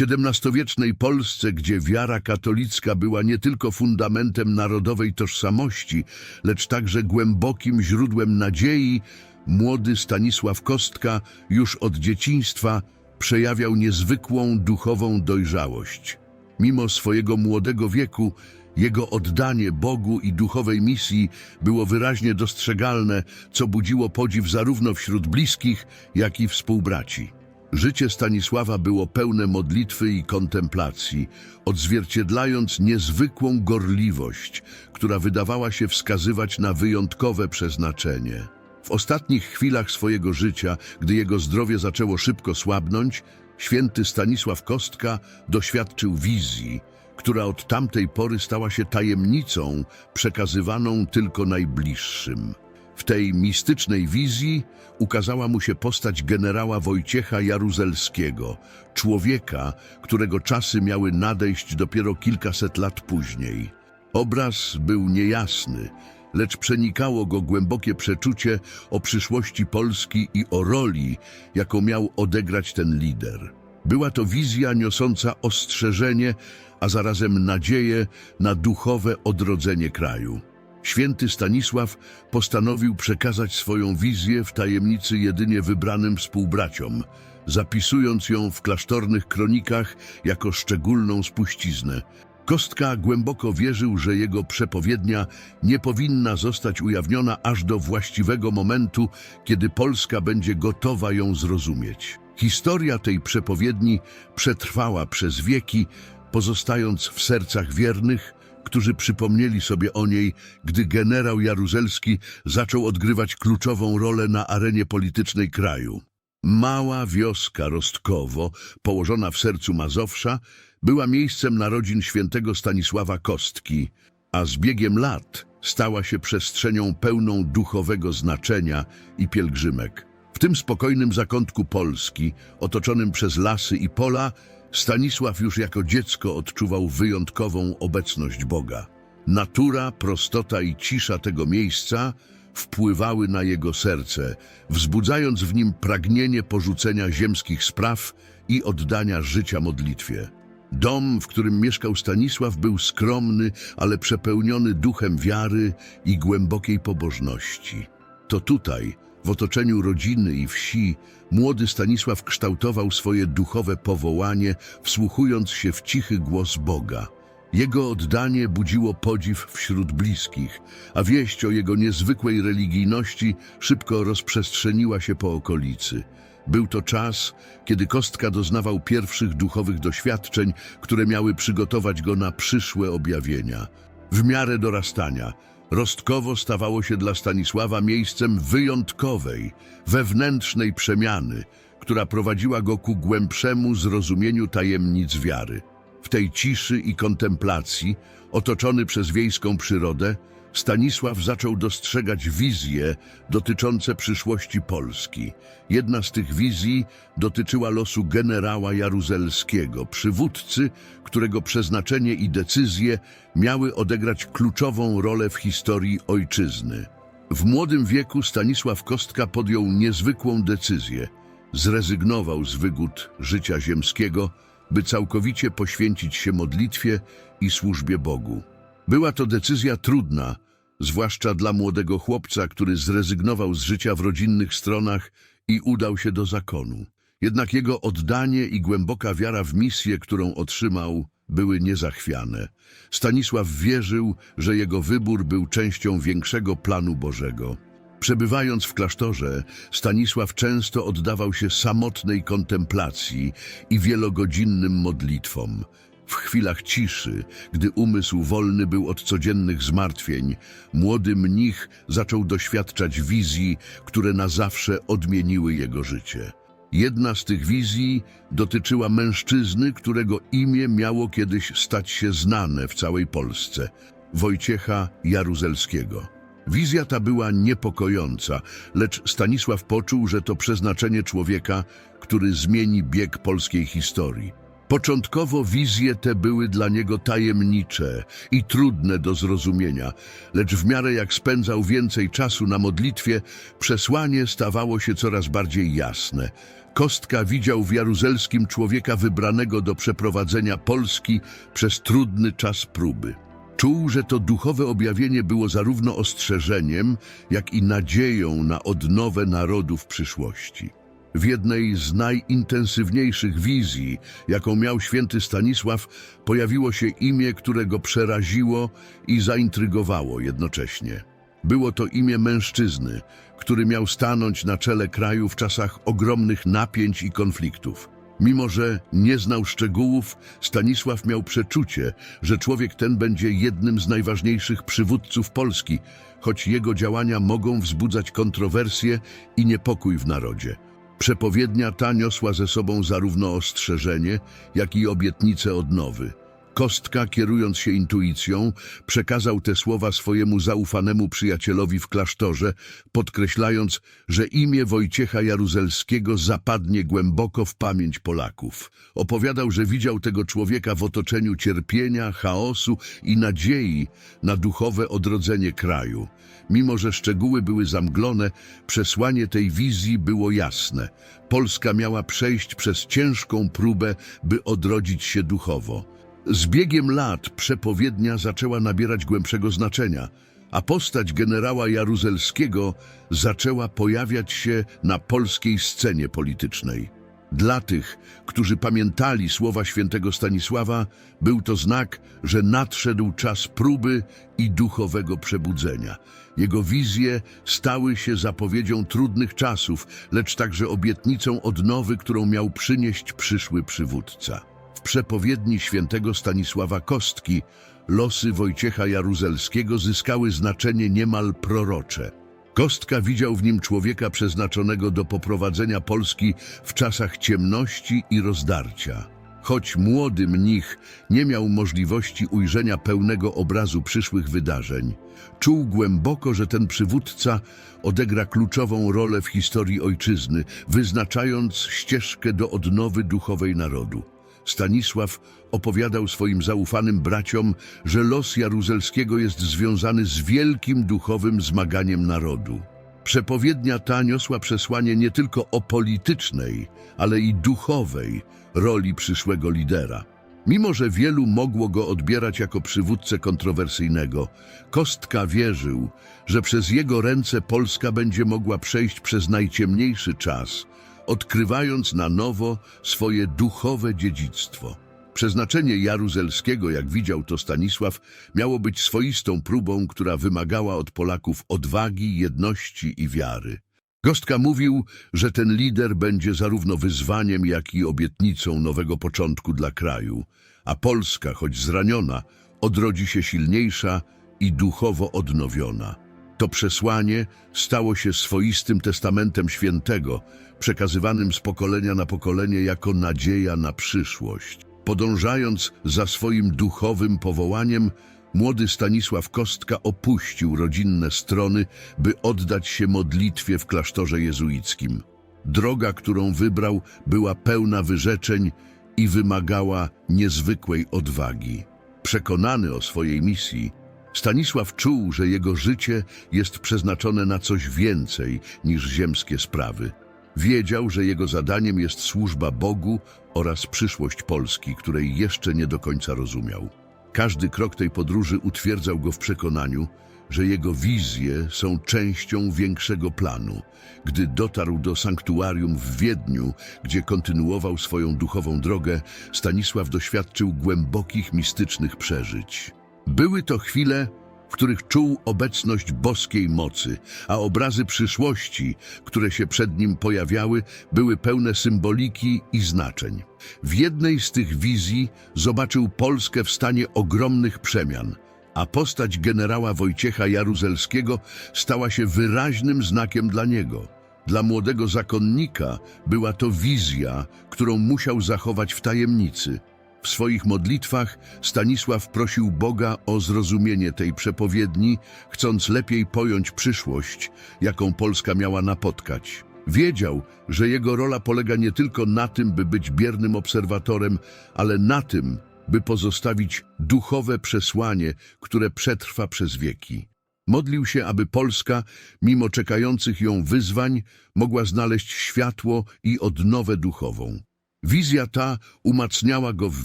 XVII-wiecznej Polsce, gdzie wiara katolicka była nie tylko fundamentem narodowej tożsamości, lecz także głębokim źródłem nadziei, młody Stanisław Kostka już od dzieciństwa przejawiał niezwykłą duchową dojrzałość. Mimo swojego młodego wieku, jego oddanie Bogu i duchowej misji było wyraźnie dostrzegalne, co budziło podziw zarówno wśród bliskich, jak i współbraci. Życie Stanisława było pełne modlitwy i kontemplacji, odzwierciedlając niezwykłą gorliwość, która wydawała się wskazywać na wyjątkowe przeznaczenie. W ostatnich chwilach swojego życia, gdy jego zdrowie zaczęło szybko słabnąć, święty Stanisław Kostka doświadczył wizji, która od tamtej pory stała się tajemnicą przekazywaną tylko najbliższym. W tej mistycznej wizji ukazała mu się postać generała Wojciecha Jaruzelskiego, człowieka, którego czasy miały nadejść dopiero kilkaset lat później. Obraz był niejasny, lecz przenikało go głębokie przeczucie o przyszłości Polski i o roli, jaką miał odegrać ten lider. Była to wizja niosąca ostrzeżenie, a zarazem nadzieję na duchowe odrodzenie kraju. Święty Stanisław postanowił przekazać swoją wizję w tajemnicy jedynie wybranym współbraciom, zapisując ją w klasztornych kronikach jako szczególną spuściznę. Kostka głęboko wierzył, że jego przepowiednia nie powinna zostać ujawniona aż do właściwego momentu, kiedy Polska będzie gotowa ją zrozumieć. Historia tej przepowiedni przetrwała przez wieki, pozostając w sercach wiernych, którzy przypomnieli sobie o niej, gdy generał Jaruzelski zaczął odgrywać kluczową rolę na arenie politycznej kraju. Mała wioska Rostkowo, położona w sercu Mazowsza, była miejscem narodzin świętego Stanisława Kostki, a z biegiem lat stała się przestrzenią pełną duchowego znaczenia i pielgrzymek. W tym spokojnym zakątku Polski, otoczonym przez lasy i pola, Stanisław już jako dziecko odczuwał wyjątkową obecność Boga. Natura, prostota i cisza tego miejsca wpływały na jego serce, wzbudzając w nim pragnienie porzucenia ziemskich spraw i oddania życia modlitwie. Dom, w którym mieszkał Stanisław, był skromny, ale przepełniony duchem wiary i głębokiej pobożności. To tutaj, w otoczeniu rodziny i wsi, młody Stanisław kształtował swoje duchowe powołanie, wsłuchując się w cichy głos Boga. Jego oddanie budziło podziw wśród bliskich, a wieść o jego niezwykłej religijności szybko rozprzestrzeniła się po okolicy. Był to czas, kiedy Kostka doznawał pierwszych duchowych doświadczeń, które miały przygotować go na przyszłe objawienia. W miarę dorastania Rostkowo stawało się dla Stanisława miejscem wyjątkowej, wewnętrznej przemiany, która prowadziła go ku głębszemu zrozumieniu tajemnic wiary. W tej ciszy i kontemplacji, otoczony przez wiejską przyrodę, Stanisław zaczął dostrzegać wizje dotyczące przyszłości Polski. Jedna z tych wizji dotyczyła losu generała Jaruzelskiego, przywódcy, którego przeznaczenie i decyzje miały odegrać kluczową rolę w historii ojczyzny. W młodym wieku Stanisław Kostka podjął niezwykłą decyzję. Zrezygnował z wygód życia ziemskiego, by całkowicie poświęcić się modlitwie i służbie Bogu. Była to decyzja trudna, zwłaszcza dla młodego chłopca, który zrezygnował z życia w rodzinnych stronach i udał się do zakonu. Jednak jego oddanie i głęboka wiara w misję, którą otrzymał, były niezachwiane. Stanisław wierzył, że jego wybór był częścią większego planu Bożego. Przebywając w klasztorze, Stanisław często oddawał się samotnej kontemplacji i wielogodzinnym modlitwom. W chwilach ciszy, gdy umysł wolny był od codziennych zmartwień, młody mnich zaczął doświadczać wizji, które na zawsze odmieniły jego życie. Jedna z tych wizji dotyczyła mężczyzny, którego imię miało kiedyś stać się znane w całej Polsce Wojciecha Jaruzelskiego. Wizja ta była niepokojąca, lecz Stanisław poczuł, że to przeznaczenie człowieka, który zmieni bieg polskiej historii. Początkowo wizje te były dla niego tajemnicze i trudne do zrozumienia, lecz w miarę jak spędzał więcej czasu na modlitwie, przesłanie stawało się coraz bardziej jasne. Kostka widział w Jaruzelskim człowieka wybranego do przeprowadzenia Polski przez trudny czas próby. Czuł, że to duchowe objawienie było zarówno ostrzeżeniem, jak i nadzieją na odnowę narodu w przyszłości. W jednej z najintensywniejszych wizji, jaką miał święty Stanisław, pojawiło się imię, które go przeraziło i zaintrygowało jednocześnie. Było to imię mężczyzny, który miał stanąć na czele kraju w czasach ogromnych napięć i konfliktów. Mimo, że nie znał szczegółów, Stanisław miał przeczucie, że człowiek ten będzie jednym z najważniejszych przywódców Polski, choć jego działania mogą wzbudzać kontrowersje i niepokój w narodzie. Przepowiednia ta niosła ze sobą zarówno ostrzeżenie, jak i obietnicę odnowy. Kostka, kierując się intuicją, przekazał te słowa swojemu zaufanemu przyjacielowi w klasztorze, podkreślając, że imię Wojciecha Jaruzelskiego zapadnie głęboko w pamięć Polaków. Opowiadał, że widział tego człowieka w otoczeniu cierpienia, chaosu i nadziei na duchowe odrodzenie kraju. Mimo, że szczegóły były zamglone, przesłanie tej wizji było jasne. Polska miała przejść przez ciężką próbę, by odrodzić się duchowo. Z biegiem lat przepowiednia zaczęła nabierać głębszego znaczenia, a postać generała Jaruzelskiego zaczęła pojawiać się na polskiej scenie politycznej. Dla tych, którzy pamiętali słowa świętego Stanisława, był to znak, że nadszedł czas próby i duchowego przebudzenia. Jego wizje stały się zapowiedzią trudnych czasów, lecz także obietnicą odnowy, którą miał przynieść przyszły przywódca. W przepowiedni świętego Stanisława Kostki losy Wojciecha Jaruzelskiego zyskały znaczenie niemal prorocze. Kostka widział w nim człowieka przeznaczonego do poprowadzenia Polski w czasach ciemności i rozdarcia. Choć młody mnich nie miał możliwości ujrzenia pełnego obrazu przyszłych wydarzeń, czuł głęboko, że ten przywódca odegra kluczową rolę w historii ojczyzny, wyznaczając ścieżkę do odnowy duchowej narodu. Stanisław opowiadał swoim zaufanym braciom, że los Jaruzelskiego jest związany z wielkim duchowym zmaganiem narodu. Przepowiednia ta niosła przesłanie nie tylko o politycznej, ale i duchowej roli przyszłego lidera. Mimo, że wielu mogło go odbierać jako przywódcę kontrowersyjnego, Kostka wierzył, że przez jego ręce Polska będzie mogła przejść przez najciemniejszy czas, odkrywając na nowo swoje duchowe dziedzictwo. Przeznaczenie Jaruzelskiego, jak widział to Stanisław, miało być swoistą próbą, która wymagała od Polaków odwagi, jedności i wiary. Gostka mówił, że ten lider będzie zarówno wyzwaniem, jak i obietnicą nowego początku dla kraju, a Polska, choć zraniona, odrodzi się silniejsza i duchowo odnowiona. To przesłanie stało się swoistym testamentem świętego, przekazywanym z pokolenia na pokolenie jako nadzieja na przyszłość. Podążając za swoim duchowym powołaniem, młody Stanisław Kostka opuścił rodzinne strony, by oddać się modlitwie w klasztorze jezuickim. Droga, którą wybrał, była pełna wyrzeczeń i wymagała niezwykłej odwagi. Przekonany o swojej misji, Stanisław czuł, że jego życie jest przeznaczone na coś więcej niż ziemskie sprawy. Wiedział, że jego zadaniem jest służba Bogu oraz przyszłość Polski, której jeszcze nie do końca rozumiał. Każdy krok tej podróży utwierdzał go w przekonaniu, że jego wizje są częścią większego planu. Gdy dotarł do sanktuarium w Wiedniu, gdzie kontynuował swoją duchową drogę, Stanisław doświadczył głębokich, mistycznych przeżyć. Były to chwile, w których czuł obecność boskiej mocy, a obrazy przyszłości, które się przed nim pojawiały, były pełne symboliki i znaczeń. W jednej z tych wizji zobaczył Polskę w stanie ogromnych przemian, a postać generała Wojciecha Jaruzelskiego stała się wyraźnym znakiem dla niego. Dla młodego zakonnika była to wizja, którą musiał zachować w tajemnicy. W swoich modlitwach Stanisław prosił Boga o zrozumienie tej przepowiedni, chcąc lepiej pojąć przyszłość, jaką Polska miała napotkać. Wiedział, że jego rola polega nie tylko na tym, by być biernym obserwatorem, ale na tym, by pozostawić duchowe przesłanie, które przetrwa przez wieki. Modlił się, aby Polska, mimo czekających ją wyzwań, mogła znaleźć światło i odnowę duchową. Wizja ta umacniała go w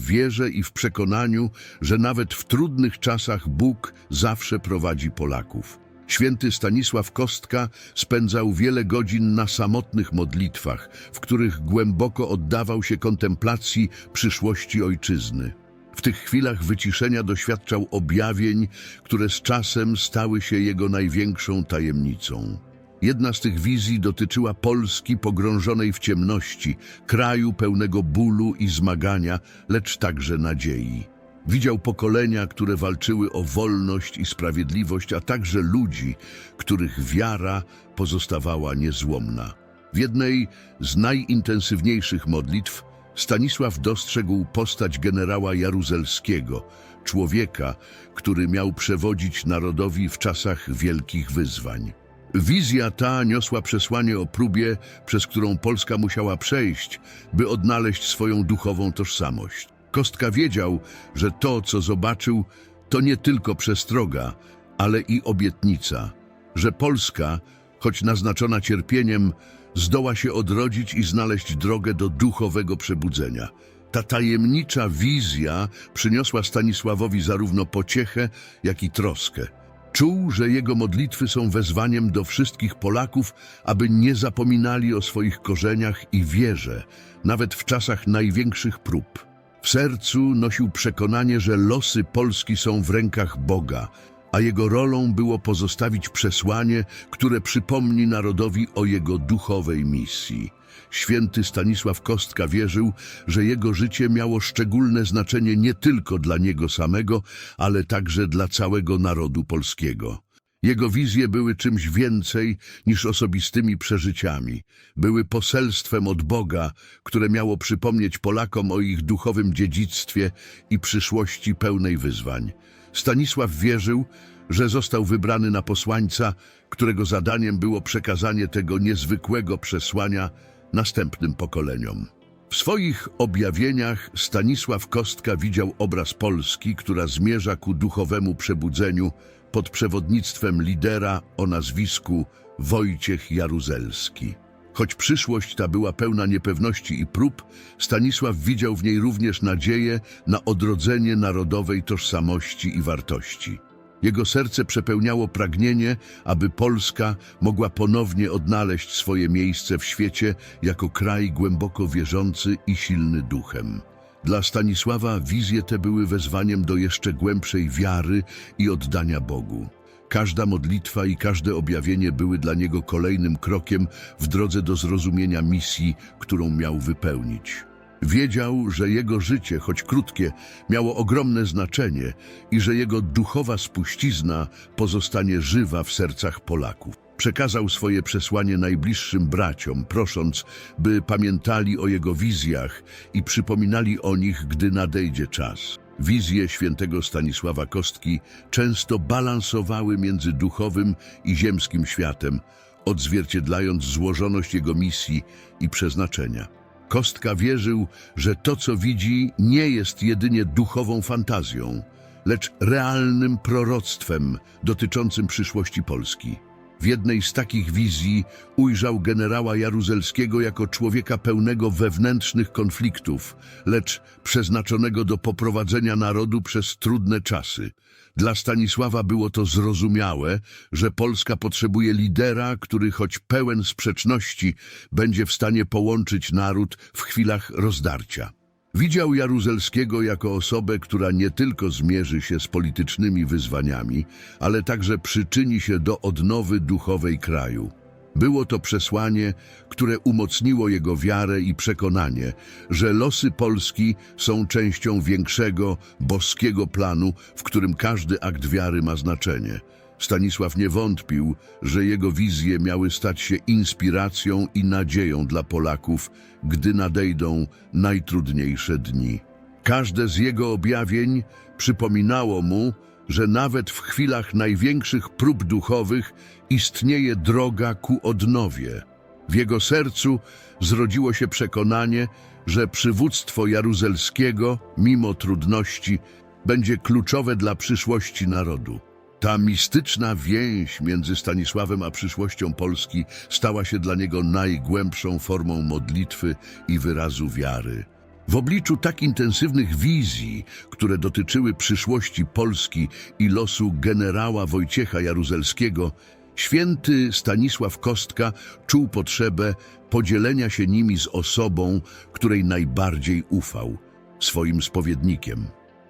wierze i w przekonaniu, że nawet w trudnych czasach Bóg zawsze prowadzi Polaków. Święty Stanisław Kostka spędzał wiele godzin na samotnych modlitwach, w których głęboko oddawał się kontemplacji przyszłości ojczyzny. W tych chwilach wyciszenia doświadczał objawień, które z czasem stały się jego największą tajemnicą. Jedna z tych wizji dotyczyła Polski pogrążonej w ciemności, kraju pełnego bólu i zmagania, lecz także nadziei. Widział pokolenia, które walczyły o wolność i sprawiedliwość, a także ludzi, których wiara pozostawała niezłomna. W jednej z najintensywniejszych modlitw Stanisław dostrzegł postać generała Jaruzelskiego, człowieka, który miał przewodzić narodowi w czasach wielkich wyzwań. Wizja ta niosła przesłanie o próbie, przez którą Polska musiała przejść, by odnaleźć swoją duchową tożsamość. Kostka wiedział, że to, co zobaczył, to nie tylko przestroga, ale i obietnica, że Polska, choć naznaczona cierpieniem, zdoła się odrodzić i znaleźć drogę do duchowego przebudzenia. Ta tajemnicza wizja przyniosła Stanisławowi zarówno pociechę, jak i troskę. Czuł, że jego modlitwy są wezwaniem do wszystkich Polaków, aby nie zapominali o swoich korzeniach i wierze, nawet w czasach największych prób. W sercu nosił przekonanie, że losy Polski są w rękach Boga, a jego rolą było pozostawić przesłanie, które przypomni narodowi o jego duchowej misji. Święty Stanisław Kostka wierzył, że jego życie miało szczególne znaczenie nie tylko dla niego samego, ale także dla całego narodu polskiego. Jego wizje były czymś więcej niż osobistymi przeżyciami. Były poselstwem od Boga, które miało przypomnieć Polakom o ich duchowym dziedzictwie i przyszłości pełnej wyzwań. Stanisław wierzył, że został wybrany na posłańca, którego zadaniem było przekazanie tego niezwykłego przesłania następnym pokoleniom. W swoich objawieniach Stanisław Kostka widział obraz Polski, która zmierza ku duchowemu przebudzeniu pod przewodnictwem lidera o nazwisku Wojciech Jaruzelski. Choć przyszłość ta była pełna niepewności i prób, Stanisław widział w niej również nadzieję na odrodzenie narodowej tożsamości i wartości. Jego serce przepełniało pragnienie, aby Polska mogła ponownie odnaleźć swoje miejsce w świecie jako kraj głęboko wierzący i silny duchem. Dla Stanisława wizje te były wezwaniem do jeszcze głębszej wiary i oddania Bogu. Każda modlitwa i każde objawienie były dla niego kolejnym krokiem w drodze do zrozumienia misji, którą miał wypełnić. Wiedział, że jego życie, choć krótkie, miało ogromne znaczenie i że jego duchowa spuścizna pozostanie żywa w sercach Polaków. Przekazał swoje przesłanie najbliższym braciom, prosząc, by pamiętali o jego wizjach i przypominali o nich, gdy nadejdzie czas. Wizje świętego Stanisława Kostki często balansowały między duchowym i ziemskim światem, odzwierciedlając złożoność jego misji i przeznaczenia. Kostka wierzył, że to, co widzi, nie jest jedynie duchową fantazją, lecz realnym proroctwem dotyczącym przyszłości Polski. W jednej z takich wizji ujrzał generała Jaruzelskiego jako człowieka pełnego wewnętrznych konfliktów, lecz przeznaczonego do poprowadzenia narodu przez trudne czasy. Dla Stanisława było to zrozumiałe, że Polska potrzebuje lidera, który choć pełen sprzeczności, będzie w stanie połączyć naród w chwilach rozdarcia. Widział Jaruzelskiego jako osobę, która nie tylko zmierzy się z politycznymi wyzwaniami, ale także przyczyni się do odnowy duchowej kraju. Było to przesłanie, które umocniło jego wiarę i przekonanie, że losy Polski są częścią większego, boskiego planu, w którym każdy akt wiary ma znaczenie. Stanisław nie wątpił, że jego wizje miały stać się inspiracją i nadzieją dla Polaków, gdy nadejdą najtrudniejsze dni. Każde z jego objawień przypominało mu, że nawet w chwilach największych prób duchowych istnieje droga ku odnowie. W jego sercu zrodziło się przekonanie, że przywództwo Jaruzelskiego, mimo trudności, będzie kluczowe dla przyszłości narodu. Ta mistyczna więź między Stanisławem a przyszłością Polski stała się dla niego najgłębszą formą modlitwy i wyrazu wiary. W obliczu tak intensywnych wizji, które dotyczyły przyszłości Polski i losu generała Wojciecha Jaruzelskiego, święty Stanisław Kostka czuł potrzebę podzielenia się nimi z osobą, której najbardziej ufał, swoim spowiednikiem.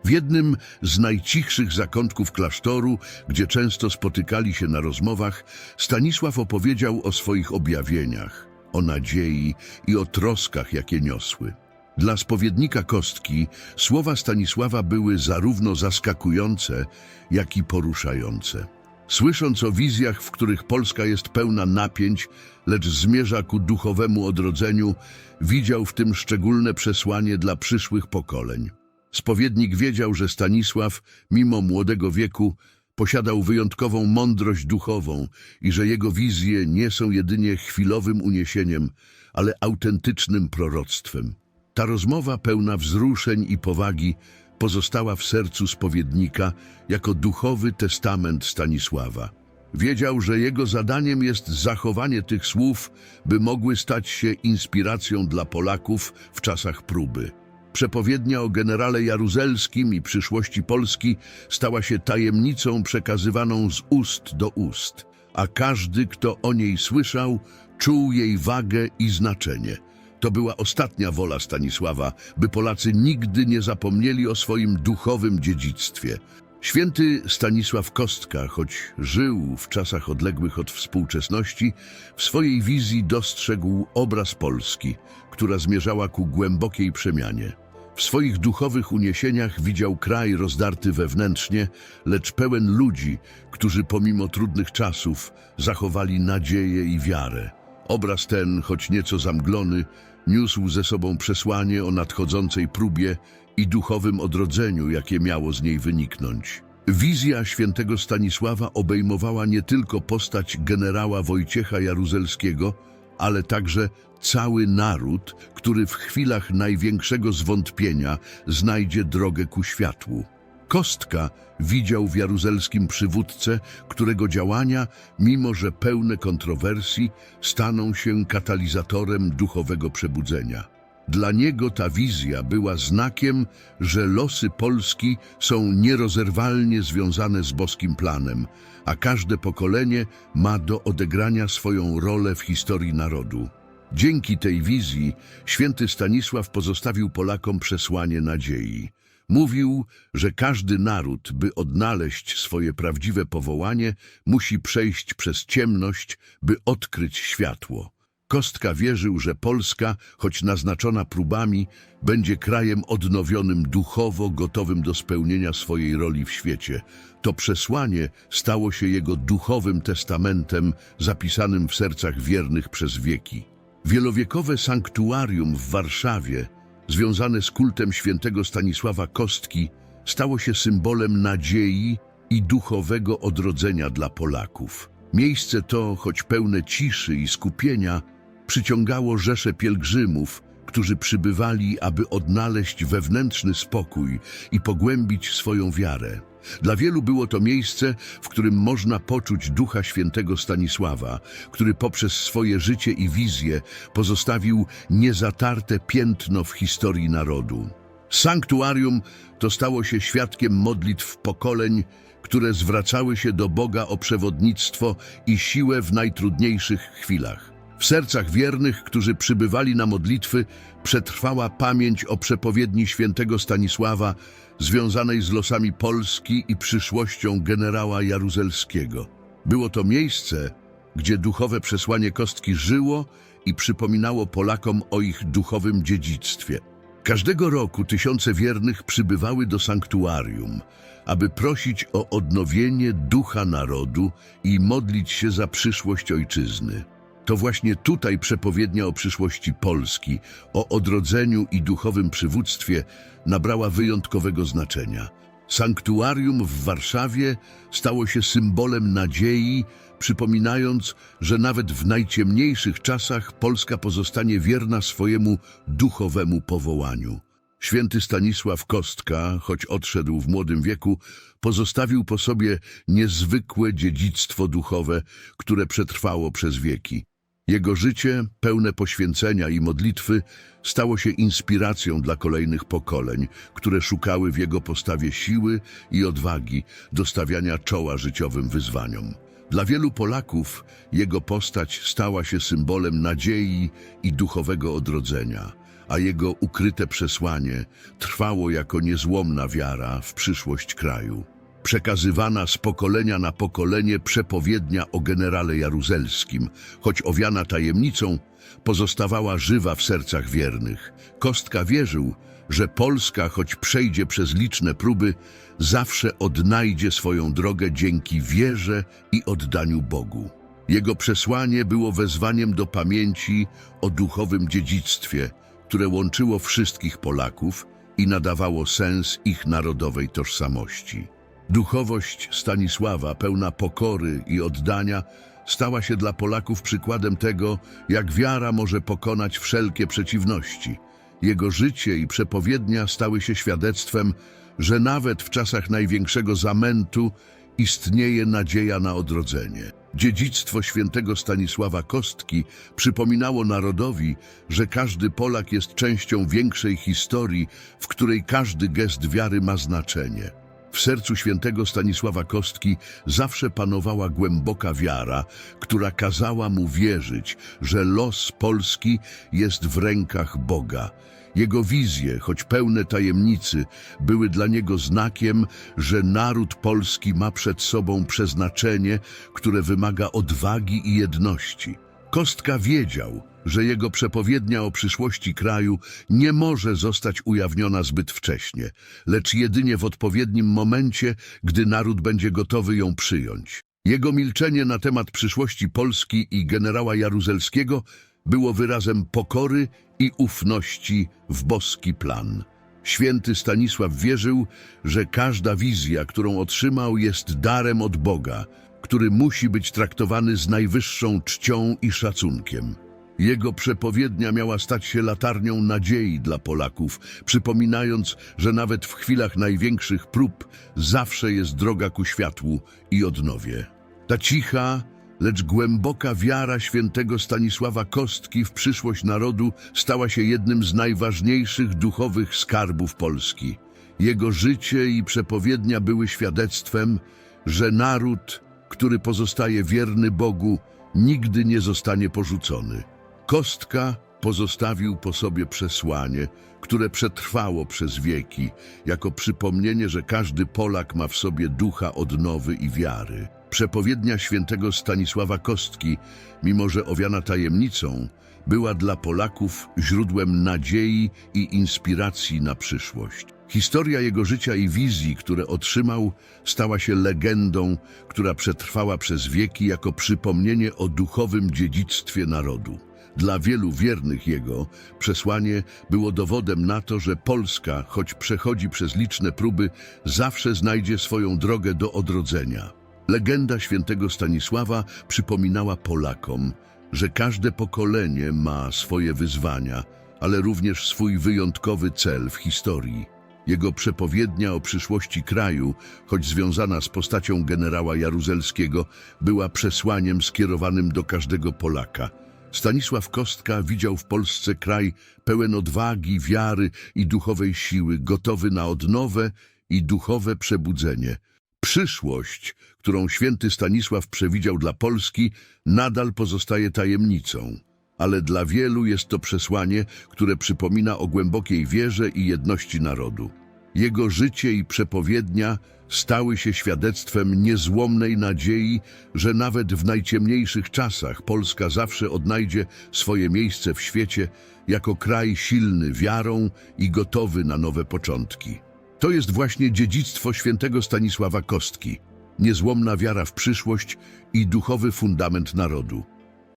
W jednym z najcichszych zakątków klasztoru, gdzie często spotykali się na rozmowach, Stanisław opowiedział o swoich objawieniach, o nadziei i o troskach, jakie niosły. Dla spowiednika kostki słowa Stanisława były zarówno zaskakujące, jak i poruszające. Słysząc o wizjach, w których Polska jest pełna napięć, lecz zmierza ku duchowemu odrodzeniu, widział w tym szczególne przesłanie dla przyszłych pokoleń. Spowiednik wiedział, że Stanisław, mimo młodego wieku, posiadał wyjątkową mądrość duchową i że jego wizje nie są jedynie chwilowym uniesieniem, ale autentycznym proroctwem. Ta rozmowa pełna wzruszeń i powagi pozostała w sercu spowiednika jako duchowy testament Stanisława. Wiedział, że jego zadaniem jest zachowanie tych słów, by mogły stać się inspiracją dla Polaków w czasach próby. Przepowiednia o generale Jaruzelskim i przyszłości Polski stała się tajemnicą przekazywaną z ust do ust, a każdy, kto o niej słyszał, czuł jej wagę i znaczenie. To była ostatnia wola Stanisława, by Polacy nigdy nie zapomnieli o swoim duchowym dziedzictwie. Święty Stanisław Kostka, choć żył w czasach odległych od współczesności, w swojej wizji dostrzegł obraz Polski, która zmierzała ku głębokiej przemianie. W swoich duchowych uniesieniach widział kraj rozdarty wewnętrznie, lecz pełen ludzi, którzy pomimo trudnych czasów zachowali nadzieję i wiarę. Obraz ten, choć nieco zamglony, niósł ze sobą przesłanie o nadchodzącej próbie i duchowym odrodzeniu, jakie miało z niej wyniknąć. Wizja świętego Stanisława obejmowała nie tylko postać generała Wojciecha Jaruzelskiego, ale także cały naród, który w chwilach największego zwątpienia znajdzie drogę ku światłu. Kostka widział w jaruzelskim przywódcę, którego działania, mimo że pełne kontrowersji, staną się katalizatorem duchowego przebudzenia. Dla niego ta wizja była znakiem, że losy Polski są nierozerwalnie związane z boskim planem, a każde pokolenie ma do odegrania swoją rolę w historii narodu. Dzięki tej wizji święty Stanisław pozostawił Polakom przesłanie nadziei. Mówił, że każdy naród, by odnaleźć swoje prawdziwe powołanie, musi przejść przez ciemność, by odkryć światło. Kostka wierzył, że Polska, choć naznaczona próbami, będzie krajem odnowionym duchowo, gotowym do spełnienia swojej roli w świecie. To przesłanie stało się jego duchowym testamentem, zapisanym w sercach wiernych przez wieki. Wielowiekowe sanktuarium w Warszawie, związane z kultem świętego Stanisława Kostki, stało się symbolem nadziei i duchowego odrodzenia dla Polaków. Miejsce to, choć pełne ciszy i skupienia, przyciągało rzesze pielgrzymów, którzy przybywali, aby odnaleźć wewnętrzny spokój i pogłębić swoją wiarę. Dla wielu było to miejsce, w którym można poczuć ducha świętego Stanisława, który poprzez swoje życie i wizję pozostawił niezatarte piętno w historii narodu. Sanktuarium to stało się świadkiem modlitw pokoleń, które zwracały się do Boga o przewodnictwo i siłę w najtrudniejszych chwilach. W sercach wiernych, którzy przybywali na modlitwy, przetrwała pamięć o przepowiedni świętego Stanisława związanej z losami Polski i przyszłością generała Jaruzelskiego. Było to miejsce, gdzie duchowe przesłanie kostki żyło i przypominało Polakom o ich duchowym dziedzictwie. Każdego roku tysiące wiernych przybywały do sanktuarium, aby prosić o odnowienie ducha narodu i modlić się za przyszłość ojczyzny. To właśnie tutaj przepowiednia o przyszłości Polski, o odrodzeniu i duchowym przywództwie nabrała wyjątkowego znaczenia. Sanktuarium w Warszawie stało się symbolem nadziei, przypominając, że nawet w najciemniejszych czasach Polska pozostanie wierna swojemu duchowemu powołaniu. Święty Stanisław Kostka, choć odszedł w młodym wieku, pozostawił po sobie niezwykłe dziedzictwo duchowe, które przetrwało przez wieki. Jego życie, pełne poświęcenia i modlitwy, stało się inspiracją dla kolejnych pokoleń, które szukały w jego postawie siły i odwagi do stawiania czoła życiowym wyzwaniom. Dla wielu Polaków jego postać stała się symbolem nadziei i duchowego odrodzenia, a jego ukryte przesłanie trwało jako niezłomna wiara w przyszłość kraju. Przekazywana z pokolenia na pokolenie przepowiednia o generale Jaruzelskim, choć owiana tajemnicą, pozostawała żywa w sercach wiernych. Kostka wierzył, że Polska, choć przejdzie przez liczne próby, zawsze odnajdzie swoją drogę dzięki wierze i oddaniu Bogu. Jego przesłanie było wezwaniem do pamięci o duchowym dziedzictwie, które łączyło wszystkich Polaków i nadawało sens ich narodowej tożsamości. Duchowość Stanisława, pełna pokory i oddania, stała się dla Polaków przykładem tego, jak wiara może pokonać wszelkie przeciwności. Jego życie i przepowiednia stały się świadectwem, że nawet w czasach największego zamętu istnieje nadzieja na odrodzenie. Dziedzictwo świętego Stanisława Kostki przypominało narodowi, że każdy Polak jest częścią większej historii, w której każdy gest wiary ma znaczenie. W sercu świętego Stanisława Kostki zawsze panowała głęboka wiara, która kazała mu wierzyć, że los Polski jest w rękach Boga. Jego wizje, choć pełne tajemnicy, były dla niego znakiem, że naród polski ma przed sobą przeznaczenie, które wymaga odwagi i jedności. Kostka wiedział, że jego przepowiednia o przyszłości kraju nie może zostać ujawniona zbyt wcześnie, lecz jedynie w odpowiednim momencie, gdy naród będzie gotowy ją przyjąć. Jego milczenie na temat przyszłości Polski i generała Jaruzelskiego było wyrazem pokory i ufności w boski plan. Święty Stanisław wierzył, że każda wizja, którą otrzymał, jest darem od Boga, który musi być traktowany z najwyższą czcią i szacunkiem. Jego przepowiednia miała stać się latarnią nadziei dla Polaków, przypominając, że nawet w chwilach największych prób zawsze jest droga ku światłu i odnowie. Ta cicha, lecz głęboka wiara świętego Stanisława Kostki w przyszłość narodu stała się jednym z najważniejszych duchowych skarbów Polski. Jego życie i przepowiednia były świadectwem, że naród, który pozostaje wierny Bogu, nigdy nie zostanie porzucony. Kostka pozostawił po sobie przesłanie, które przetrwało przez wieki, jako przypomnienie, że każdy Polak ma w sobie ducha odnowy i wiary. Przepowiednia świętego Stanisława Kostki, mimo że owiana tajemnicą, była dla Polaków źródłem nadziei i inspiracji na przyszłość. Historia jego życia i wizji, które otrzymał, stała się legendą, która przetrwała przez wieki jako przypomnienie o duchowym dziedzictwie narodu. Dla wielu wiernych jego przesłanie było dowodem na to, że Polska, choć przechodzi przez liczne próby, zawsze znajdzie swoją drogę do odrodzenia. Legenda świętego Stanisława przypominała Polakom, że każde pokolenie ma swoje wyzwania, ale również swój wyjątkowy cel w historii. Jego przepowiednia o przyszłości kraju, choć związana z postacią generała Jaruzelskiego, była przesłaniem skierowanym do każdego Polaka. Stanisław Kostka widział w Polsce kraj pełen odwagi, wiary i duchowej siły, gotowy na odnowę i duchowe przebudzenie. Przyszłość, którą święty Stanisław przewidział dla Polski, nadal pozostaje tajemnicą, ale dla wielu jest to przesłanie, które przypomina o głębokiej wierze i jedności narodu. Jego życie i przepowiednia stały się świadectwem niezłomnej nadziei, że nawet w najciemniejszych czasach Polska zawsze odnajdzie swoje miejsce w świecie jako kraj silny wiarą i gotowy na nowe początki. To jest właśnie dziedzictwo świętego Stanisława Kostki, niezłomna wiara w przyszłość i duchowy fundament narodu.